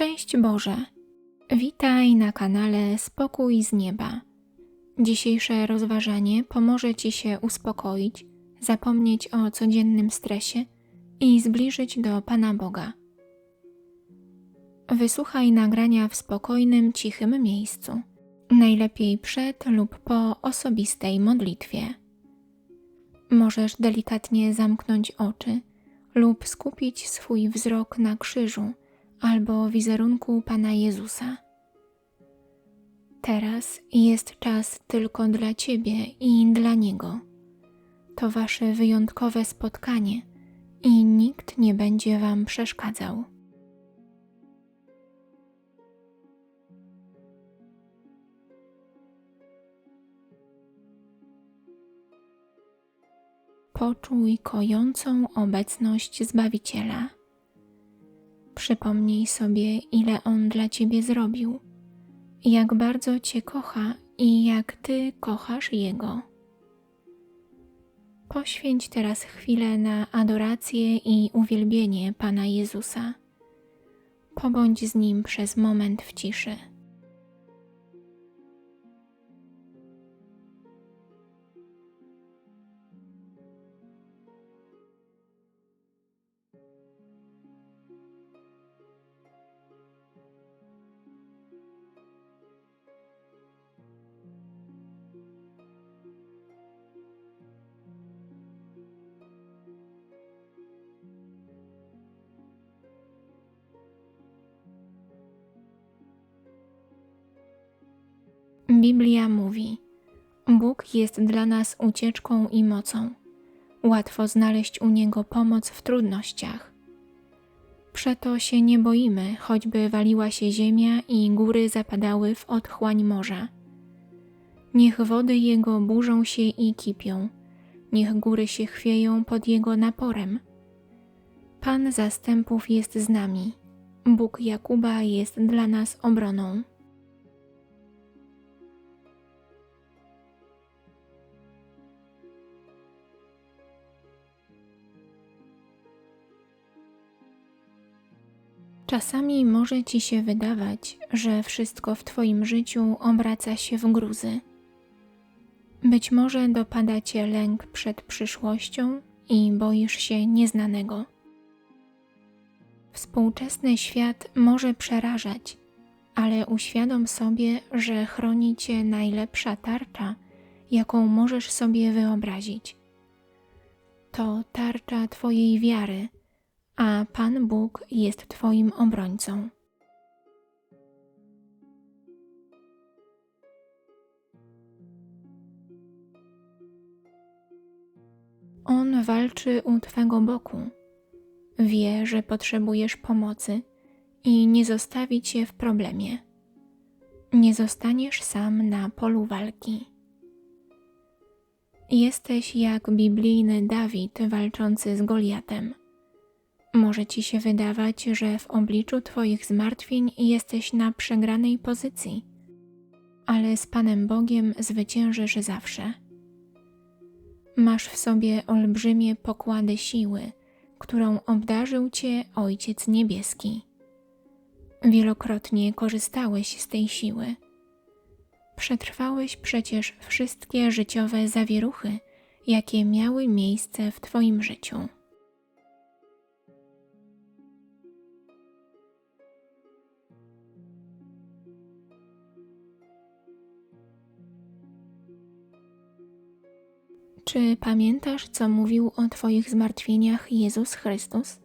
Szczęść Boże! Witaj na kanale Spokój z Nieba. Dzisiejsze rozważanie pomoże Ci się uspokoić, zapomnieć o codziennym stresie i zbliżyć do Pana Boga. Wysłuchaj nagrania w spokojnym, cichym miejscu, najlepiej przed lub po osobistej modlitwie. Możesz delikatnie zamknąć oczy lub skupić swój wzrok na krzyżu albo wizerunku Pana Jezusa. Teraz jest czas tylko dla Ciebie i dla Niego. To Wasze wyjątkowe spotkanie i nikt nie będzie Wam przeszkadzał. Poczuj kojącą obecność Zbawiciela. Przypomnij sobie, ile On dla Ciebie zrobił, jak bardzo Cię kocha i jak Ty kochasz Jego. Poświęć teraz chwilę na adorację i uwielbienie Pana Jezusa. Pobądź z Nim przez moment w ciszy. Biblia mówi: Bóg jest dla nas ucieczką i mocą. Łatwo znaleźć u Niego pomoc w trudnościach. Przeto się nie boimy, choćby waliła się ziemia i góry zapadały w otchłań morza. Niech wody Jego burzą się i kipią, niech góry się chwieją pod Jego naporem. Pan zastępów jest z nami, Bóg Jakuba jest dla nas obroną. Czasami może ci się wydawać, że wszystko w Twoim życiu obraca się w gruzy. Być może dopada Cię lęk przed przyszłością i boisz się nieznanego. Współczesny świat może przerażać, ale uświadom sobie, że chroni Cię najlepsza tarcza, jaką możesz sobie wyobrazić. To tarcza Twojej wiary – a Pan Bóg jest Twoim obrońcą. On walczy u Twego boku. Wie, że potrzebujesz pomocy i nie zostawi Cię w problemie. Nie zostaniesz sam na polu walki. Jesteś jak biblijny Dawid walczący z Goliatem. Może ci się wydawać, że w obliczu Twoich zmartwień jesteś na przegranej pozycji, ale z Panem Bogiem zwyciężysz zawsze. Masz w sobie olbrzymie pokłady siły, którą obdarzył Cię Ojciec Niebieski. Wielokrotnie korzystałeś z tej siły. Przetrwałeś przecież wszystkie życiowe zawieruchy, jakie miały miejsce w Twoim życiu. Czy pamiętasz, co mówił o Twoich zmartwieniach Jezus Chrystus?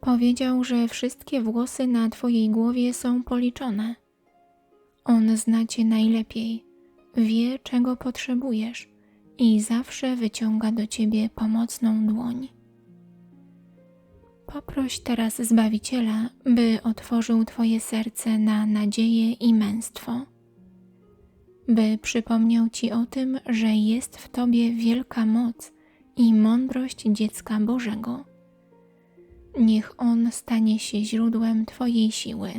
Powiedział, że wszystkie włosy na Twojej głowie są policzone. On zna Cię najlepiej, wie, czego potrzebujesz i zawsze wyciąga do Ciebie pomocną dłoń. Poproś teraz Zbawiciela, by otworzył Twoje serce na nadzieję i męstwo by przypomniał Ci o tym, że jest w Tobie wielka moc i mądrość dziecka Bożego. Niech On stanie się źródłem Twojej siły.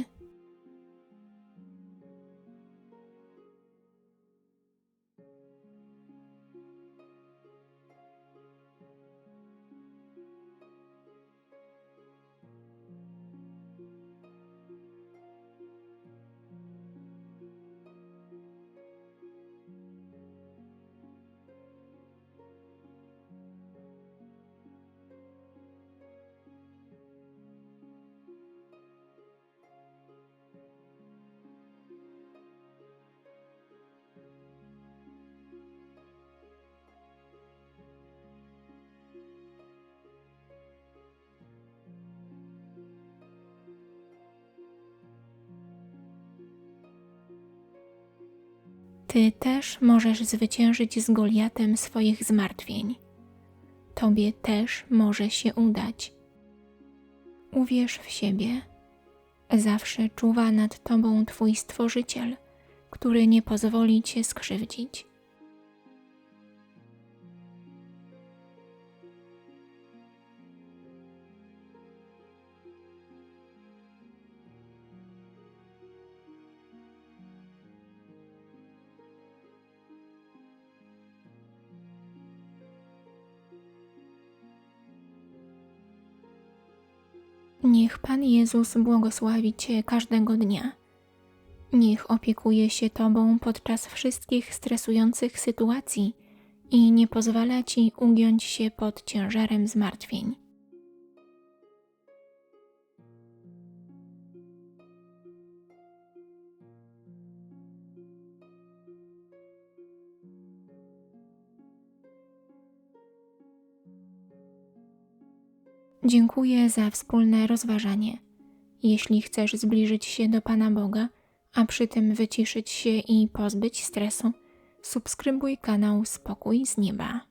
Ty też możesz zwyciężyć z Goliatem swoich zmartwień. Tobie też może się udać. Uwierz w siebie. Zawsze czuwa nad Tobą Twój Stworzyciel, który nie pozwoli Cię skrzywdzić. Niech Pan Jezus błogosławi Cię każdego dnia. Niech opiekuje się Tobą podczas wszystkich stresujących sytuacji i nie pozwala Ci ugiąć się pod ciężarem zmartwień. Dziękuję za wspólne rozważanie. Jeśli chcesz zbliżyć się do Pana Boga, a przy tym wyciszyć się i pozbyć stresu, subskrybuj kanał Spokój z Nieba.